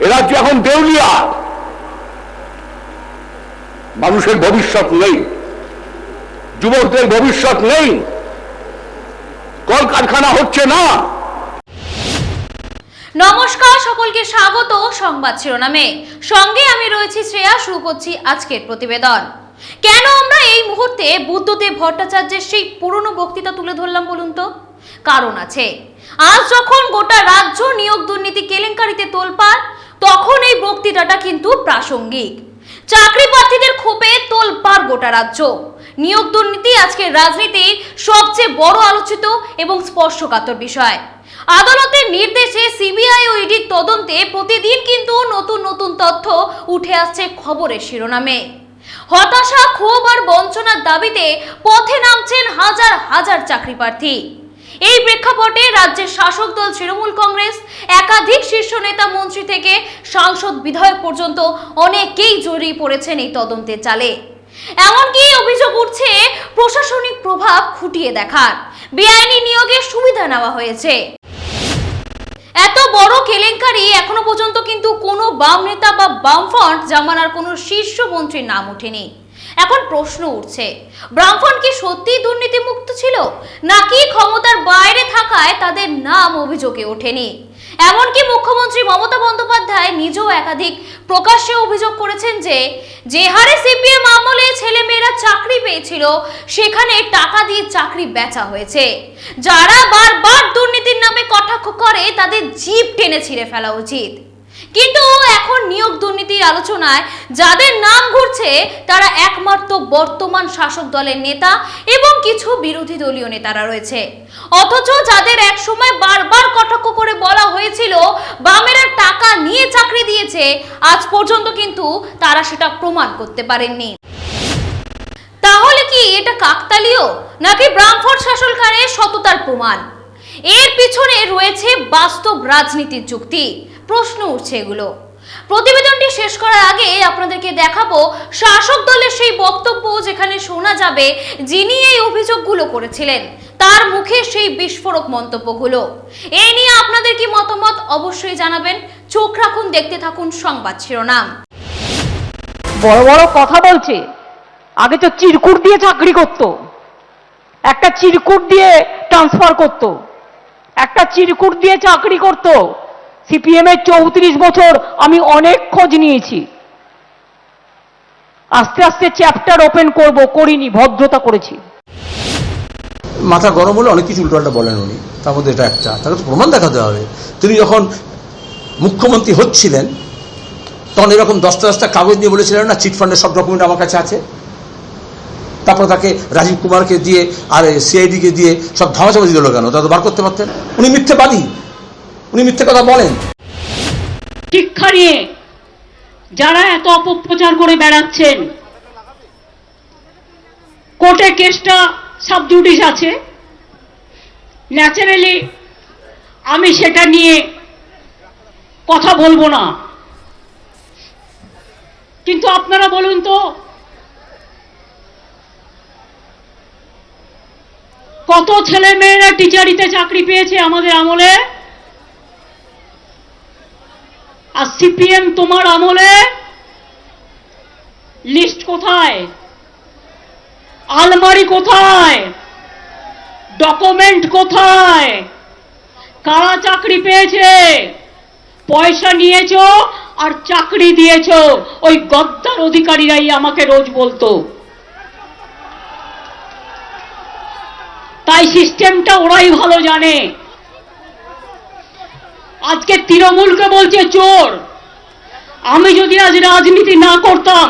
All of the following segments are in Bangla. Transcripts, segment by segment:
এ রাজ্য এখন দেউলিয়া। মানুষের ভবিষ্যৎ নেই। যুবকদের ভবিষ্যৎ নেই। কলকারখানা হচ্ছে না। নমস্কার, সকলকে স্বাগত সংবাদ শিরোনামে। সঙ্গে আমি রয়েছি শ্রেয়া, শুরু করছি আজকের প্রতিবেদন। কেন আমরা এই মুহূর্তে বুদ্ধদেব ভট্টাচার্যের সেই পুরনো বক্তৃতা তুলে ধরলাম বলুন তো? কারণ আছে। আজ যখন গোটা রাজ্য নিয়োগ দুর্নীতি কেলেঙ্কারিতে তোলপাড় তখন এই বক্তৃতাটা কিন্তু প্রাসঙ্গিক। চাকরি প্রার্থীদের ক্ষোভে তোলপাড় গোটা রাজ্য। নিয়োগ দুর্নীতি আজকের রাজনীতির সবচেয়ে বড় আলোচিত এবং স্পর্শকাতর বিষয়। আদালতের নির্দেশে সিবিআই ও ইডির তদন্তে প্রতিদিন কিন্তু নতুন নতুন তথ্য উঠে আসছে খবরের শিরোনামে। হতাশা, ক্ষোভ আর বঞ্চনার দাবিতে পথে নামছেন হাজার হাজার চাকরি প্রার্থী। এই প্রেক্ষাপটে রাজ্যের শাসক দল তৃণমূল কংগ্রেস, একাধিক শীর্ষ নেতা মন্ত্রী থেকে সাংসদ বিধায়ক পর্যন্ত অনেকেই জড়িয়ে পড়েছেন এই তদন্তের চালে। এমনকি অভিযোগ উঠছে, প্রশাসনিক প্রভাব খুঁটিয়ে দেখার। বেআইনি নিয়োগের সুবিধা নেওয়া হয়েছে। এত বড় কেলেঙ্কারি এখনও পর্যন্ত কিন্তু কোনো বাম নেতা বা বামফ্রন্ট জামানার কোনো শীর্ষ মন্ত্রীর নাম ওঠেনি। এখন প্রশ্ন উঠছে বামফ্রন্ট কি সত্যিই দুর্নীতিমুক্ত ছিল? নাকি ক্ষমতার নাম অভিযোগে ওঠেনি। এমনকি মুখ্যমন্ত্রী মমতা বন্দ্যোপাধ্যায় নিজেও একাধিক প্রকাশ্যে অভিযোগ করেছেন যে যে হারে সিপিএম আমলে ছেলে মেয়েরা চাকরি পেয়েছিল, সেখানে টাকা দিয়ে চাকরি বেচা হয়েছে। যারা বারবার দুর্নীতির নামে কটাক্ষ করে, তাদের জীব টেনে ছিঁড়ে ফেলা উচিত। কিন্তু এখন নিয়োগ দুর্নীতির আলোচনায় যাদের নাম ঘুরছে, তারা একমাত্র বর্তমান শাসক দলের নেতা এবং কিছু বিরোধী দলীয় নেতারা রয়েছে। অথচ যাদের একসময় বারবার কটাক্ষ করে বলা হয়েছিল, বামেরা টাকা নিয়ে চাকরি দিয়েছে, আজ পর্যন্ত কিন্তু তারা সেটা প্রমাণ করতে পারেননি। তাহলে কি এটা কাকতালীয়? নাকি ব্রামফোর্ড শাসনকারের সততার প্রমাণ? এর পিছনে রয়েছে বাস্তব রাজনীতির যুক্তি। প্রশ্ন উঠছে এগুলো। প্রতিবেদনটি শেষ করার আগে আপনাদেরকে দেখাবো শাসক দলের সেই বক্তব্য যেখানে শোনা যাবে যিনি এই অভিযোগগুলো করেছিলেন, তার মুখে সেই বিস্ফোরক মন্তব্যগুলো। এই নিয়ে আপনাদের কি মতামত অবশ্যই জানাবেন। চোখ রাখুন, দেখতে থাকুন সংবাদ শিরোনাম। বড় বড় কথা বলছে। আগে তো চিরকুট দিয়ে চাকরি করত। একটা চিরকুট দিয়ে ট্রান্সফার করত। চিরকুট দিয়ে চাকরি করত। সিপিএম এর চৌত্রিশ বছর আমি অনেক খোঁজ নিয়েছি। আস্তে আস্তে চ্যাপ্টার ওপেন করব, করিনি, ভদ্রতা করেছি। মাথা গরম হলে অনেক কিছু উল্টোপাল্টা বলেন উনি, তার মধ্যে এটা একটা। তাকে তো প্রমাণ দেখাতে হবে। তিনি যখন মুখ্যমন্ত্রী হচ্ছিলেন, তখন এরকম দশটা দশটা কাগজ নিয়ে বলেছিলেন না চিটফান্ডের সব ডকুমেন্ট আমার কাছে আছে। তারপর তাকে রাজীব কুমারকে দিয়ে আর সিআইডিকে দিয়ে সব ধামাচাপা দিল কেন? তা তো বার করতে পারতেন। উনি মিথ্যেবাদী উনি মিথ্যে কথা বলেন। শিক্ষা নিয়ে যারা এত অপপ্রচার করে বেড়াচ্ছেন, কোর্টে কেসটা সাবজুডিস আছে। ন্যাচারালি আমি সেটা নিয়ে কথা বলব না। কিন্তু আপনারা বলুন তো কত ছেলে মেয়েরা টিচারিতে চাকরি পেয়েছে আমাদের আমলে? আর সিপিএম তোমার আমলে? লিস্ট কোথায়? আলমারি কোথায়? ডকুমেন্ট কোথায়? কারা চাকরি পেয়েছে? পয়সা নিয়েছো আর চাকরি দিয়েছ? ওই গদ্দার অধিকারীরাই আমাকে রোজ বলতো। তাই সিস্টেমটা ওরাই ভালো জানে। আজকে তৃণমূলকে বলছে, চোর, আমি যদি আজ রাজনীতি না করতাম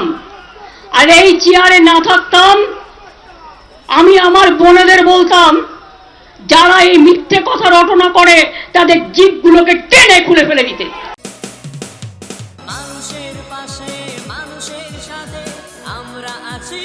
আর এই চেয়ারে না থাকতাম, আমি আমার বোনেদের বলতাম, যারা এই মিথ্যে কথা রটনা করে, তাদের জীবগুলোকে টেনে খুলে ফেলে দিতে। মানুষের পাশে, মানুষের সাথে আমরা আছি।